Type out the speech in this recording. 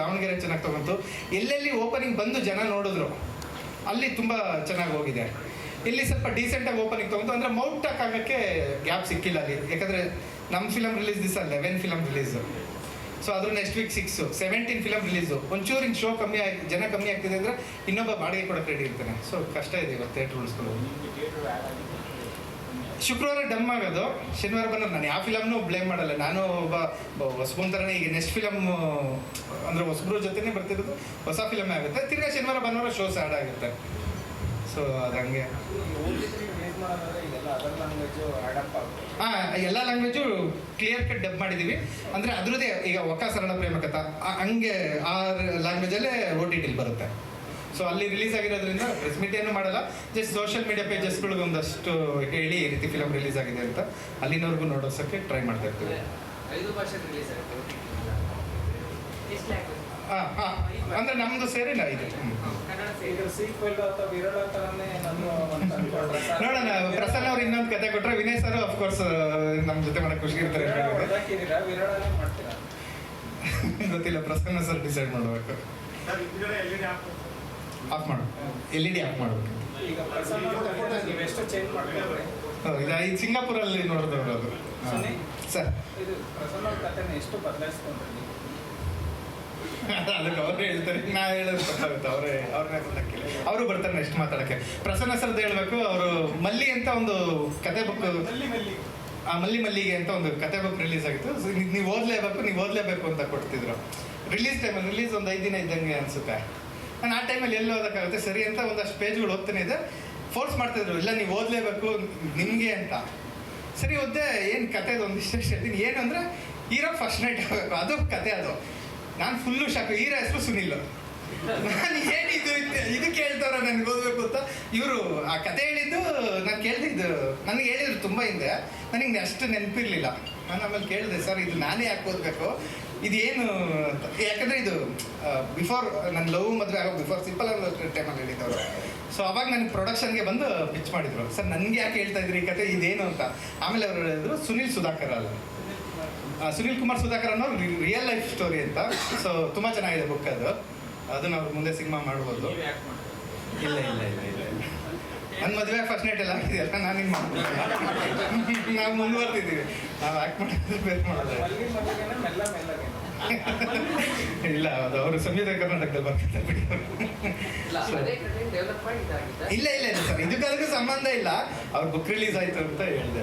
ದಾವಣಗೆರೆ ಚೆನ್ನಾಗಿ ತಗೊಂತು. ಎಲ್ಲೆಲ್ಲಿ ಓಪನಿಂಗ್ ಬಂದು ಜನ ನೋಡಿದ್ರು, ಅಲ್ಲಿ ತುಂಬ ಚೆನ್ನಾಗಿ ಹೋಗಿದೆ. ಇಲ್ಲಿ ಸ್ವಲ್ಪ ಡೀಸೆಂಟಾಗಿ ಓಪನಿಂಗ್ ತಗೊಂತು, ಅಂದರೆ ಮೌಟ್ ಆಗೋಕ್ಕೆ ಗ್ಯಾಪ್ ಸಿಕ್ಕಿಲ್ಲ ಅಲ್ಲಿ. ಯಾಕಂದರೆ ನಮ್ಮ ಫಿಲಮ್ ರಿಲೀಸ್ ದಿವಸ ಲೆವೆನ್ ಫಿಲಮ್ ರಿಲೀಸು ಸೊ ಅದ್ರ next week six seventeen film release ಒಂಚೂರು ಇನ್ ಶೋ ಕಮ್ಮಿ ಆಗಿ, ಜನ ಕಮ್ಮಿ ಆಗ್ತಿದೆ ಅಂದರೆ ಇನ್ನೊಬ್ಬ ಬಾಡಿಗೆ ಕೊಡೋಕೆ ರೆಡಿ ಇರ್ತಾನೆ. ಸೊ ಕಷ್ಟ ಇದೆ ಇವತ್ತು ಥಿಯೇಟ್ರ್ ಉಳಿಸ್ಕೊಳ್ಳೋದು. ಶುಕ್ರವಾರ ಡಮ್ ಆಗೋದು. ಶನಿವಾರ ಬಂದ್ರೆ ನಾನು ಯಾವ ಫಿಲಮ್ನು ಬ್ಲೇಮ್ ಮಾಡಲ್ಲ. ನಾನು ಒಬ್ಬ ಹೊಸಬನ್ ಥರನೇ ಈಗ ನೆಕ್ಸ್ಟ್ ಫಿಲಮ್ ಅಂದರೆ ಹೊಸಬ್ರ ಜೊತೆನೇ ಬರ್ತಿರೋದು. ಹೊಸ ಫಿಲಮ್ ಆಗುತ್ತೆ. ತಿರ್ಗಾ ಶನಿವಾರ, ಭಾನುವಾರ ಶೋ ಸ್ಟಾರ್ಟ್ ಆಗುತ್ತೆ. ಸೊ ಅದು ಹಂಗೆ. ಹಾಂ, ಎಲ್ಲ ಲ್ಯಾಂಗ್ವೇಜು ಕ್ಲಿಯರ್ ಕಟ್ ಡಬ್ ಮಾಡಿದ್ದೀವಿ ಅಂದರೆ ಅದ್ರದೇ ಈಗ ಒಕ್ಕ ಸರಳ ಪ್ರೇಮ ಕಥಾ ಹಂಗೆ ಆ ಲ್ಯಾಂಗ್ವೇಜಲ್ಲೇ ಓ ಟಿ ಟಿಲಿ ಬರುತ್ತೆ. ಸೊ ಅಲ್ಲಿ ರಿಲೀಸ್ ಆಗಿರೋದ್ರಿಂದ ಪ್ರೆಸ್ ಮೀಟ್ ಏನು ಮಾಡಲ್ಲ. ಜಸ್ಟ್ ಸೋಷಿಯಲ್ ಮೀಡಿಯಾ ಪೇಜಸ್ಗಳಿಗೆ ಒಂದಷ್ಟು ಹೇಳಿ ಈ ರೀತಿ ಫಿಲಮ್ ರಿಲೀಸ್ ಆಗಿದೆ ಅಂತ ಅಲ್ಲಿನವರೆಗೂ ನೋಡೋಸಕ್ಕೆ ಟ್ರೈ ಮಾಡ್ತಾ ಇರ್ತೀವಿ. ಅಂದ್ರೆ ನಮ್ದು ಸೇರಿಲ್ಲ ಇದು. ನೋಡೋಣ ಪ್ರಸನ್ನ ಅವ್ರು ಇನ್ನೊಂದು ಕತೆ ಕೊಟ್ಟರೆ ವಿನಯ್ ಸರ್ ಅಫ್ಕೋರ್ಸ್ ನಮ್ಮ ಜೊತೆ ಮಾಡಕ್ ಖುಷಿ ಇರ್ತಾರೆ ಗೊತ್ತಿಲ್ಲ ಪ್ರಸನ್ನ ಸರ್ ಡಿಸೈಡ್ ಮಾಡಬೇಕು ಆಫ್ ಮಾಡು. ಎಲ್ ಇ ಡಿ ಆಫ್ ಮಾಡಬೇಕು ಇದು ಈ ಸಿಂಗಾಪುರಲ್ಲಿ ನೋಡಿದವರು ಅದು? ಸರ್. ಅದಕ್ಕೆ ಅವ್ರೇ ಹೇಳ್ತಾರೆ. ನಾ ಹೇಳೋದು ಗೊತ್ತಾಗುತ್ತೆ. ಅವರೇ ಅವ್ರನ್ನೇ ಕೇಳಿ ಅವರು ಬರ್ತಾರೆ ನೆಕ್ಸ್ಟ್ ಮಾತಾಡಕ್ಕೆ. ಪ್ರಸನ್ನ ಸರ್ದು ಹೇಳ್ಬೇಕು ಅವರು ಮಲ್ಲಿ ಅಂತ ಒಂದು ಕತೆ ಬುಕ್ ಆ ಮಲ್ಲಿ ಮಲ್ಲಿಗೆ ಅಂತ ಒಂದು ಕತೆ ಬುಕ್ ರಿಲೀಸ್ ಆಗಿತ್ತು. ನೀವು ಓದಲೇಬೇಕು ನೀವು ಓದಲೇಬೇಕು ಅಂತ ಕೊಡ್ತಿದ್ರು. ರಿಲೀಸ್ ಟೈಮಲ್ಲಿ ರಿಲೀಸ್ ಒಂದು ಐದು ದಿನ ಇದ್ದಂಗೆ ಅನಿಸುತ್ತೆ. ನಾನು ಆ ಟೈಮಲ್ಲಿ ಎಲ್ಲಿ ಓದೋಕ್ಕಾಗುತ್ತೆ ಸರಿ ಅಂತ ಒಂದಷ್ಟು ಪೇಜ್ಗಳು ಓದ್ತಾನೆ ಇದೆ ಫೋರ್ಸ್ ಮಾಡ್ತಿದ್ರು, ಇಲ್ಲ ನೀವು ಓದಲೇಬೇಕು, ನಿಮಗೆ ಅಂತ. ಸರಿ, ಓದ್ದೆ. ಏನು ಕತೆ ಅದು? ಒಂದಿಷ್ಟು ಹೇಳ್ತೀನಿ. ಏನು ಅಂದರೆ, ಹೀರೋ ಫಸ್ಟ್ ನೈಟ್ ಆಗಬೇಕು. ಅದು ಕತೆ ಅದು. ನಾನು ಫುಲ್ಲು ಶಾಕ್ ಹೀರೋ ಹೆಸರು ಸುನಿಲ್. ನಾನು ಏನಿದ್ದು ಇದು ಕೇಳ್ತಾರ ನನಗೆ ಓದಬೇಕು ಅಂತ. ಇವರು ಆ ಕತೆ ಹೇಳಿದ್ದು, ನಾನು ಕೇಳ್ತಿದ್ದು, ನನಗೆ ಹೇಳಿದ್ರು ತುಂಬ ಹಿಂದೆ. ನನಗೆ ಅಷ್ಟು ನೆನಪಿರ್ಲಿಲ್ಲ. ನಾನು ಆಮೇಲೆ ಕೇಳಿದೆ ಸರ್ ಇದು ನಾನೇ ಯಾಕೆ ಓದಬೇಕು? ಇದೇನು ಯಾಕಂದ್ರೆ ಇದು ಬಿಫೋರ್ ನನ್ನ ಲವ್ ಮದುವೆ ಆಗೋ ಬಿಫೋರ್ ಸಿಂಪಲ್ ಟೈಮಲ್ಲಿ ಹೇಳಿದ್ದವರು. ಸೊ ಅವಾಗ ನನಗೆ ಪ್ರೊಡಕ್ಷನ್ಗೆ ಬಂದು ಪಿಚ್ ಮಾಡಿದ್ರು. ಸರ್ ನನಗೆ ಯಾಕೆ ಹೇಳ್ತಾ ಇದ್ರಿ ಈ ಕತೆ? ಇದೇನು ಅಂತ. ಆಮೇಲೆ ಅವರು ಹೇಳಿದ್ರು ಸುನಿಲ್ ಸುಧಾಕರ್ ಅಲ್ಲ. ಸುನೀಲ್ ಕುಮಾರ್ ಸುಧಾಕರ್ ಅನ್ನೋರು ರಿಯಲ್ ಲೈಫ್ ಸ್ಟೋರಿ ಅಂತ. ಸೊ ತುಂಬ ಚೆನ್ನಾಗಿದೆ ಬುಕ್ ಅದು. ಅದನ್ನ ಅವ್ರು ಮುಂದೆ ಸಿನಿಮಾ ಮಾಡ್ಬೋದು. ಇಲ್ಲ ಇಲ್ಲ ಇಲ್ಲ ಇಲ್ಲ ಇಲ್ಲ. ನನ್ನ ಮದುವೆ ಫಸ್ಟ್ ನೈಟ್ ಎಲ್ಲ ಆಗಿದೆಯಲ್ಲ ನಾನು ಹಿಂಗೆ ಮಾಡ್ತೀನಿ. ನಾವು ಮುಂದುವರ್ತಿದ್ದೀವಿ ನಾವು ಆ್ಯಕ್ಟ್ ಮಾಡೋದು ಬೇರೆ ಮಾಡೋದು. ಇಲ್ಲ ಅದು ಅವರು ಸಂಗೀತ ಕರ್ನಾಟಕದಲ್ಲಿ ಬರ್ತಿದ್ದಾರೆ ಬಿಡಿ ಇಲ್ಲ ಇಲ್ಲ ಇಲ್ಲ ಇಲ್ಲ ಸರ್. ಇದಕ್ಕೂ ಸಂಬಂಧ ಇಲ್ಲ. ಅವ್ರ ಬುಕ್ ರಿಲೀಸ್ ಆಯ್ತು ಅಂತ ಹೇಳಿದೆ.